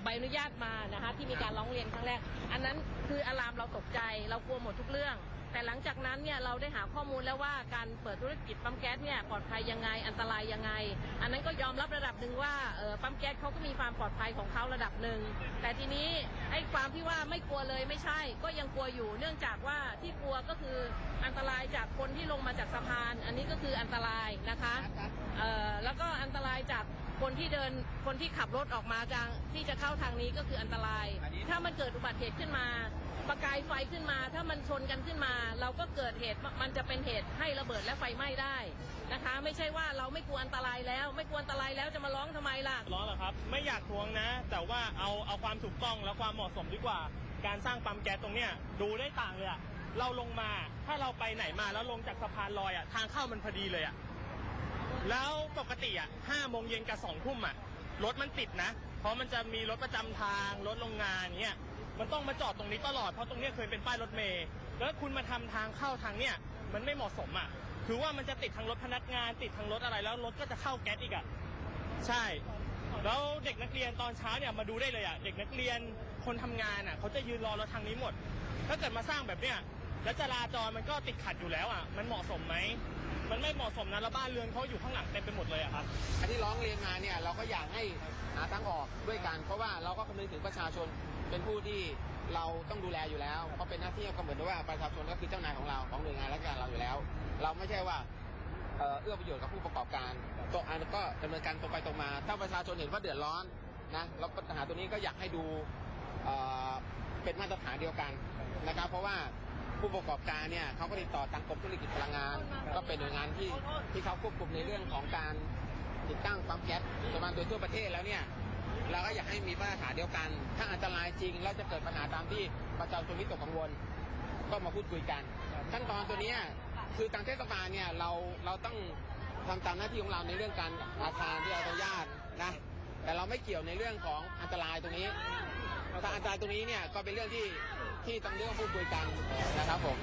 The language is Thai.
อกใบอนุญาตมานะคะที่มีการร้องเรียนครั้งแรก อันนั้นคืออะลามเราตกใจ เรากลัวหมดทุกเรื่อง แต่หลังจากนั้นเนี่ยเราได้หาข้อมูลแล้วว่าการเปิดธุรกิจปั๊มแก๊สเนี่ยปลอดภัยยังไงอันตรายยังไง อันนั้นก็ยอมรับระดับหนึ่งว่าเออปั๊มแก๊สเขาก็มีความปลอดภัยของเขาระดับหนึ่งแต่ทีนี้ไอ้ความที่ว่าไม่กลัวเลยไม่ใช่ ก็ยังกลัวอยู่ เนื่องจากว่าที่กลัวก็คืออันตรายจากคนที่ลงมาจากสะพาน อันนี้ก็คืออันตรายนะคะออแล้วก็อันตรายจาก คนที่เดินคนที่ขับรถออกมาทางที่จะเข้าทางนี้ก็คืออันตราย ถ้ามันเกิดอุบัติเหตุขึ้นมา ประกายไฟขึ้นมา ถ้ามันชนกันขึ้นมา เราก็เกิดเหตุมันจะเป็นเหตุให้ระเบิดและไฟไหม้ได้นะคะ ไม่ใช่ว่าเราไม่กลัวอันตรายแล้ว ไม่กลัวอันตรายแล้วจะมาร้องทำไมล่ะร้อนเหรอครับ ไม่อยากทวงนะ แต่ว่าเอาเอาความถูกต้องและความเหมาะสมดีกว่า การสร้างปั๊มแก๊สตรงเนี้ยดูได้ต่างเลยอะเราลงมาถ้าเราไปไหนมาแล้วลงจากสะพานลอยอะทางเข้ามันพอดีเลยอะ แล้วปกติอะห้าโมงเย็นกับสองทุ่มอะรถมันติดนะ เพราะมันจะมีรถประจำทางรถโรงงานเนี้ยมันต้องมาจอดตรงนี้ตลอดเพราะตรงเนี้ยเคยเป็นป้ายรถเมล์แล้วคุณมาทำทางเข้าทางเนี้ยมันไม่เหมาะสมอะคือว่ามันจะติดทางรถพนักงาน ติดทางรถอะไรแล้วรถก็จะเข้าแก๊สอีกอะใช่ แล้วเด็กนักเรียนตอนเช้าเนี่ยมาดูได้เลยอะเด็กนักเรียนคนทำงานอะเขาจะยืนรอรถทางนี้หมด ถ้าเกิดมาสร้างแบบเนี้ย แล้วจราจรมันก็ติดขัดอยู่แล้วอะมันเหมาะสมไหมมันไม่เหมาะสมนะแล้วบ้านเรือนเขาอยู่ข้างหลังเต็มไปหมดเลยอะครับอันที่ร้องเรียนมาเนี่ยเราก็อยากให้หาทางออกด้วยกัน เพราะว่าเราก็คำนึงถึงประชาชนเป็นผู้ที่เราต้องดูแลอยู่แล้วเพราะเป็นหน้าที่ก็เหมือนว่าประชาชนก็คือเจ้านายของเราของหน่วยงานราชการเราอยู่แล้ว เราไม่ใช่ว่าเอื้อประโยชน์กับผู้ประกอบการตรงอันก็ดำเนินการตรงไปตรงมา ถ้าประชาชนเห็นว่าเดือดร้อนนะแล้วปัญหาตัวนี้ก็อยากให้ดูเเป็นมาตรฐานเดียวกันนะครับ เพราะว่า ผู้ประกอบการเนี่ยเขาก็ติดต่อทางกรมธุรกิจพลังงาน ก็เป็นหน่วยงานที่ที่เขาควบคุมในเรื่องของการติดตั้งปั๊มแก๊สประมาณโดยทั่วประเทศแล้วเนี่ยเราก็อยากให้มีมาตรฐานเดียวกัน ถ้าอันตรายจริงแล้วจะเกิดปัญหาตามที่ประชาชนวิตกกังวล ก็มาพูดคุยกัน ขั้นตอนตัวนี้คือทางเทศบาลเนี่ยเราเราต้องทำตามหน้าที่ของเราในเรื่องการอาคารที่อนุญาตนะแต่เราไม่เกี่ยวในเรื่องของอันตรายตรงนี้ถ้าอันตรายตรงนี้เนี่ยก็เป็นเรื่องที่ ที่ต้องเรื่องพูดคุยกันนะครับผม